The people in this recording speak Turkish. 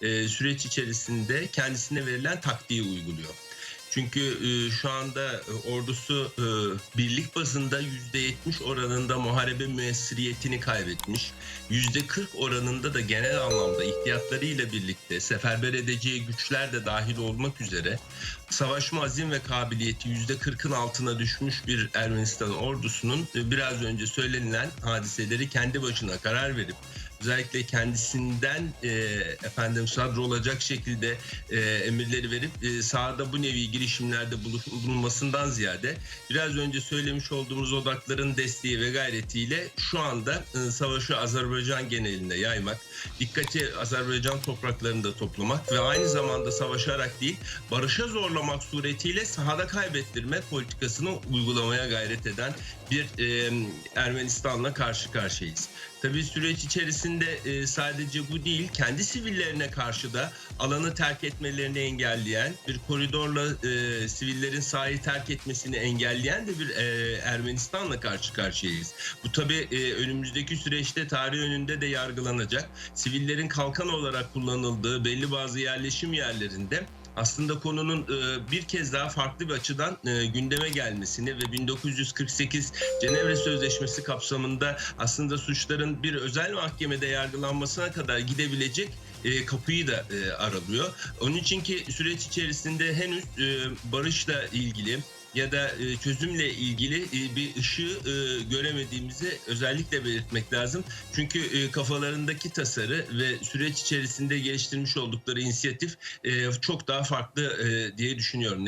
e, süreç içerisinde kendisine verilen taktiği uyguluyor. Çünkü e, şu anda e, ordusu e, birlik bazında %70 oranında muharebe müessiriyetini kaybetmiş. %40 oranında da genel anlamda ihtiyatlarıyla birlikte seferber edeceği güçler de dahil olmak üzere savaşma azim ve kabiliyeti %40'ın altına düşmüş bir Ermenistan ordusunun e, biraz önce söylenilen hadiseleri kendi başına karar verip özellikle kendisinden e, efendim sadr olacak şekilde e, emirleri verip e, sahada bu nevi girişimlerde bulu- bulunmasından ziyade biraz önce söylemiş olduğumuz odakların desteği ve gayretiyle şu anda e, savaşı Azerbaycan genelinde yaymak, dikkati Azerbaycan topraklarında toplamak ve aynı zamanda savaşarak değil barışa zorlamak suretiyle sahada kaybettirme politikasını uygulamaya gayret eden bir e, Ermenistan'la karşı karşıyayız. Tabii süreç içerisinde e, sadece bu değil, kendi sivillerine karşı da alanı terk etmelerini engelleyen, bir koridorla e, sivillerin sahayı terk etmesini engelleyen de bir e, Ermenistan'la karşı karşıyayız. Bu tabii e, önümüzdeki süreçte tarih önünde de yargılanacak. Sivillerin kalkan olarak kullanıldığı belli bazı yerleşim yerlerinde aslında konunun e, bir kez daha farklı bir açıdan e, gündeme gelmesini ve 1948 Cenevre Sözleşmesi kapsamında aslında suçların bir özel mahkemede yargılanmasına kadar gidebilecek e, kapıyı da aralıyor. Onun için ki süreç içerisinde henüz barışla ilgili ya da e, çözümle ilgili e, bir ışığı e, göremediğimizi özellikle belirtmek lazım. Çünkü kafalarındaki tasarı ve süreç içerisinde geliştirmiş oldukları inisiyatif çok daha farklı diye düşünüyorum.